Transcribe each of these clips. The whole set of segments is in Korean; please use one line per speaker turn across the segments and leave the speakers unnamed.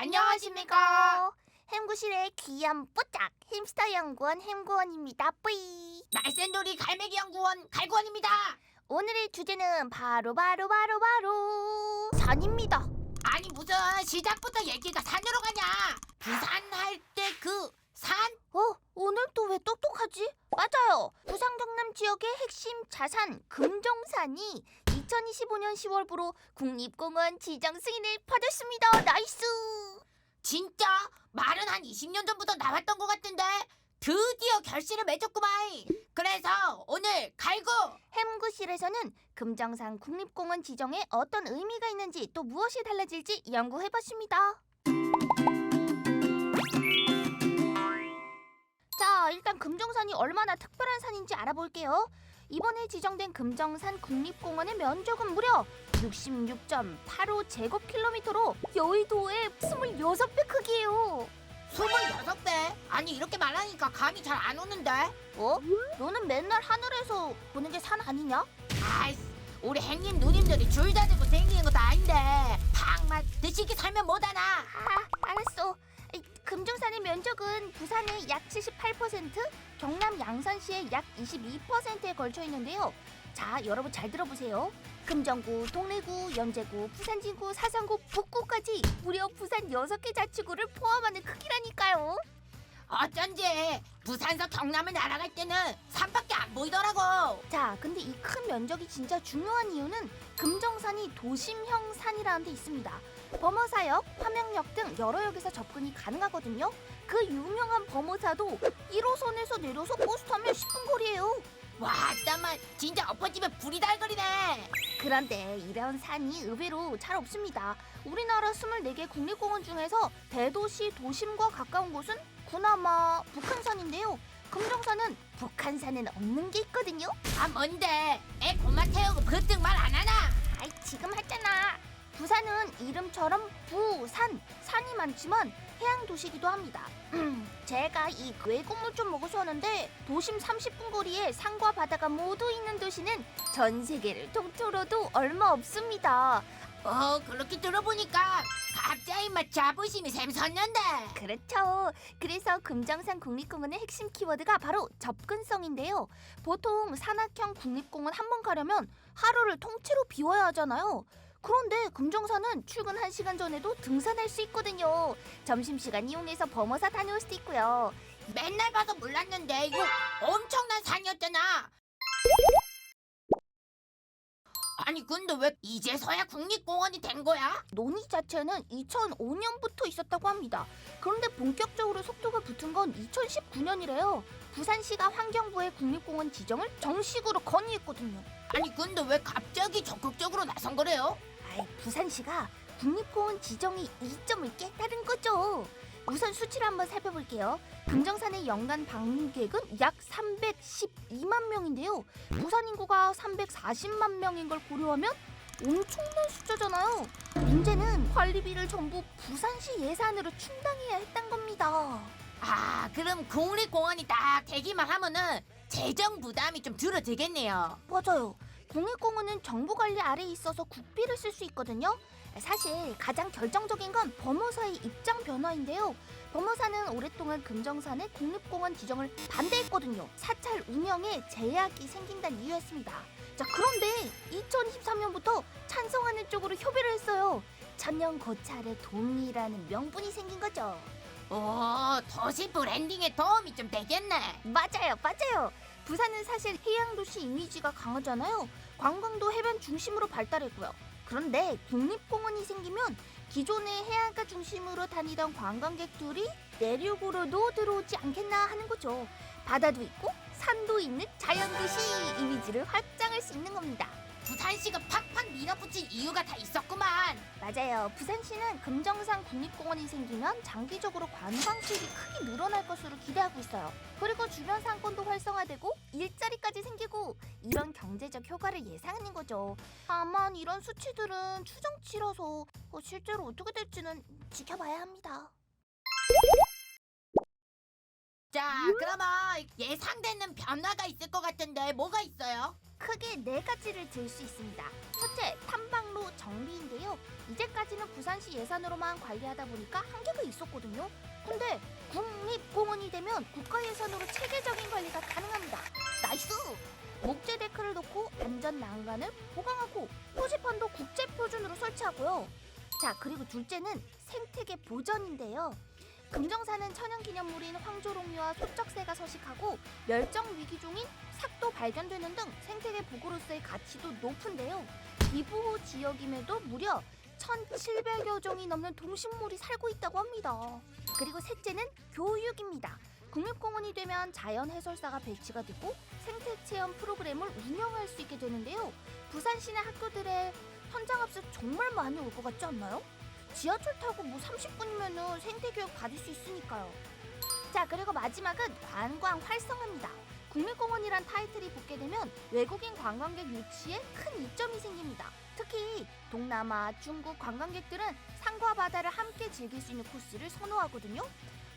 안녕하십니까. 햄구실의 귀염 뽀짝 햄스터 연구원 햄구원입니다. 뿌이.
날쌘돌이 갈매기 연구원 갈구원입니다.
오늘의 주제는 바로 바로 바로 바로 산입니다.
아니 무슨 시작부터 얘기가 산으로 가냐? 부산 할 때 그 산?
어, 오늘 또 왜 똑똑하지? 맞아요. 부산 경남 지역의 핵심 자산 금정산이 2025년 10월부로 국립공원 지정 승인을 받았습니다. 나이스.
진짜 말은 한 20년 전부터 나왔던 것 같은데 드디어 결실을 맺었구만. 그래서 오늘 갈구
햄구실에서는 금정산 국립공원 지정에 어떤 의미가 있는지 또 무엇이 달라질지 연구해봤습니다. 자, 일단 금정산이 얼마나 특별한 산인지 알아볼게요. 이번에 지정된 금정산 국립공원의 면적은 무려 66.85제곱킬로미터로 여의도의 26배 크기예요.
26배? 아니 이렇게 말하니까 감이 잘 안 오는데.
어? 너는 맨날 하늘에서 보는 게 산 아니냐?
아이씨 우리 행님 누님들이 줄다 들고 생기는 것도 아닌데 팍만 드시기 살면 못하나.
아, 알았어. 이, 금정산의 면적은 부산의 약 78%, 경남 양산시의 약 22%에 걸쳐 있는데요. 자, 여러분 잘 들어보세요. 금정구, 동래구, 연제구, 부산진구, 사상구, 북구까지 무려 부산 6개 자치구를 포함하는 크기라니까요.
어쩐지 부산서 경남을 날아갈 때는 산밖에 안 보이더라고.
자, 근데 이 큰 면적이 진짜 중요한 이유는 금정산이 도심형 산이라는 데 있습니다. 범어사역, 화명역 등 여러 역에서 접근이 가능하거든요. 그 유명한 범어사도 1호선에서 내려서 버스 타면 10분 거리예요.
와, 땀만 진짜 엎어지면 불이 달거리네.
그런데 이런 산이 의외로 잘 없습니다. 우리나라 24개 국립공원 중에서 대도시 도심과 가까운 곳은 구나마 북한산인데요. 금정산은 북한산은 없는 게 있거든요.
아, 뭔데? 애 고마 태우고 그뜩 말 안 하나?
아이 지금 했잖아. 부산은 이름처럼 부산 산이 많지만 해양 도시기도 합니다. 음, 제가 이 외국물 좀 먹어서 하는데 도심 30분 거리에 산과 바다가 모두 있는 도시는 전 세계를 통틀어도 얼마 없습니다.
어, 그렇게 들어보니까 갑자기 막 자부심이 샘솟는데.
그렇죠. 그래서 금정산 국립공원의 핵심 키워드가 바로 접근성인데요. 보통 산악형 국립공원 한 번 가려면 하루를 통째로 비워야 하잖아요. 그런데 금정산은 출근 1시간 전에도 등산할 수 있거든요. 점심시간 이용해서 범어사 다녀올 수도 있고요.
맨날 봐서 몰랐는데 이거 엄청난 산이었잖아. 아니 근데 왜 이제서야 국립공원이 된 거야?
논의 자체는 2005년부터 있었다고 합니다. 그런데 본격적으로 속도가 붙은 건 2019년이래요. 부산시가 환경부의 국립공원 지정을 정식으로 건의했거든요.
아니 근데 왜 갑자기 적극적으로 나선 거래요?
아이, 부산시가 국립공원 지정의 이점을 깨달은 거죠. 우선 수치를 한번 살펴볼게요. 금정산의 연간 방문객은 약 312만 명인데요. 부산 인구가 340만 명인 걸 고려하면 엄청난 숫자잖아요. 문제는 관리비를 전부 부산시 예산으로 충당해야 했단 겁니다.
아 그럼 국립공원이 딱 되기만 하면은 재정 부담이 좀 줄어들겠네요.
맞아요. 국립공원은 정부 관리 아래에 있어서 국비를 쓸 수 있거든요. 사실 가장 결정적인 건 범어사의 입장 변화인데요. 범어사는 오랫동안 금정산의 국립공원 지정을 반대했거든요. 사찰 운영에 제약이 생긴다는 이유였습니다. 자, 그런데 2023년부터 찬성하는 쪽으로 협의를 했어요. 천년 고찰의 동이라는 명분이 생긴 거죠.
오 도시 브랜딩에 도움이 좀 되겠네.
맞아요, 맞아요. 부산은 사실 해양 도시 이미지가 강하잖아요. 관광도 해변 중심으로 발달했고요. 그런데 국립공원이 생기면 기존의 해안가 중심으로 다니던 관광객들이 내륙으로도 들어오지 않겠나 하는 거죠. 바다도 있고 산도 있는 자연 도시 이미지를 확장할 수 있는 겁니다.
부산시가 팍팍 밀어붙인 이유가 다 있었구만.
맞아요. 부산시는 금정산 국립공원이 생기면 장기적으로 관광객이 크게 늘어날 것으로 기대하고 있어요. 그리고 주변 상권도 활성화되고 일자리까지 생기고 이런 경제적 효과를 예상하는 거죠. 다만 이런 수치들은 추정치라서 어, 실제로 어떻게 될지는 지켜봐야 합니다.
자 그러면 예상되는 변화가 있을 것 같은데 뭐가 있어요?
크게 네 가지를 들 수 있습니다. 첫째, 탐방로 정비인데요. 이제까지는 부산시 예산으로만 관리하다 보니까 한계가 있었거든요. 근데 국립공원이 되면 국가 예산으로 체계적인 관리가 가능합니다. 나이스! 목재 데크를 놓고 안전 난간을 보강하고 표지판도 국제 표준으로 설치하고요. 자, 그리고 둘째는 생태계 보전인데요. 금정산은 천연기념물인 황조롱류와 소쩍새가 서식하고 멸종 위기종인 삭도 발견되는 등 생태계 보호로서의 가치도 높은데요. 기부호 지역임에도 무려 1,700여 종이 넘는 동식물이 살고 있다고 합니다. 그리고 셋째는 교육입니다. 국립공원이 되면 자연 해설사가 배치가 되고 생태 체험 프로그램을 운영할 수 있게 되는데요. 부산 시내 학교들의 현장 학습 정말 많이 올 것 같지 않나요? 지하철 타고 뭐 30분이면은 생태 교육 받을 수 있으니까요. 자, 그리고 마지막은 관광 활성화입니다. 국립공원이란 타이틀이 붙게 되면 외국인 관광객 유치에 큰 이점이 생깁니다. 특히 동남아, 중국 관광객들은 산과 바다를 함께 즐길 수 있는 코스를 선호하거든요.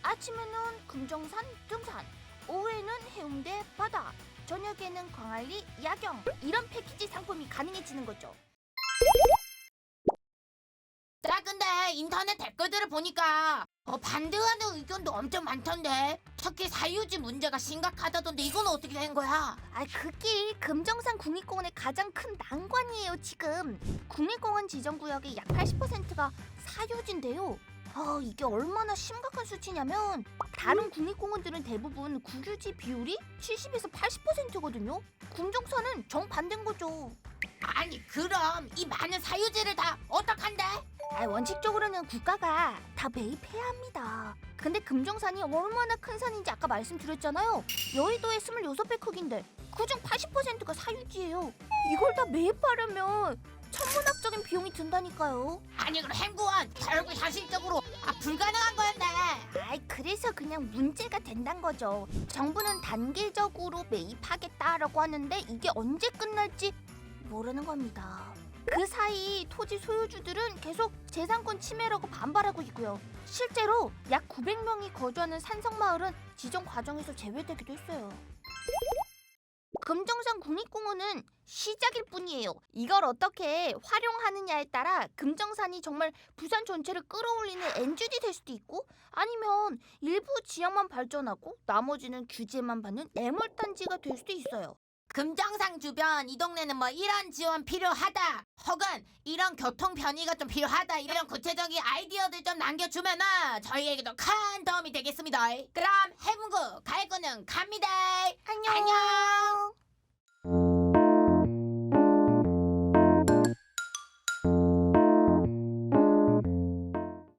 아침에는 금정산 등산, 오후에는 해운대 바다, 저녁에는 광안리 야경 이런 패키지 상품이 가능해지는 거죠.
인터넷 댓글들을 보니까 어, 반대하는 의견도 엄청 많던데 특히 사유지 문제가 심각하다던데 이건 어떻게 된 거야?
아, 그게 금정산 국립공원의 가장 큰 난관이에요, 지금. 국립공원 지정 구역의 약 80%가 사유지인데요. 아, 이게 얼마나 심각한 수치냐면 다른 국립공원들은 대부분 국유지 비율이 70에서 80%거든요. 금정산은 정반대인 거죠.
아니 그럼 이 많은 사유지를 다 어떡한데?
아, 원칙적으로는 국가가 다 매입해야 합니다. 근데 금정산이 얼마나 큰 산인지 아까 말씀드렸잖아요. 여의도의 26배 크기인데 그중 80%가 사유지예요. 이걸 다 매입하려면 천문학적인 비용이 든다니까요.
아니 그럼 행구원 결국 현실적으로 아, 불가능한 거였네.
아이 그래서 그냥 문제가 된단 거죠. 정부는 단계적으로 매입하겠다라고 하는데 이게 언제 끝날지 모르는 겁니다. 그 사이 토지 소유주들은 계속 재산권 침해라고 반발하고 있고요. 실제로 약 900명이 거주하는 산성마을은 지정 과정에서 제외되기도 했어요. 금정산 국립공원은 시작일 뿐이에요. 이걸 어떻게 활용하느냐에 따라 금정산이 정말 부산 전체를 끌어올리는 엔진이 될 수도 있고 아니면 일부 지역만 발전하고 나머지는 규제만 받는 애물단지가 될 수도 있어요.
금정상 주변 이 동네는 뭐 이런 지원 필요하다. 혹은 이런 교통 편의가 좀 필요하다. 이런 구체적인 아이디어들 좀 남겨주면은 저희에게도 큰 도움이 되겠습니다. 그럼 해문구 갈 거는 갑니다.
안녕.
안녕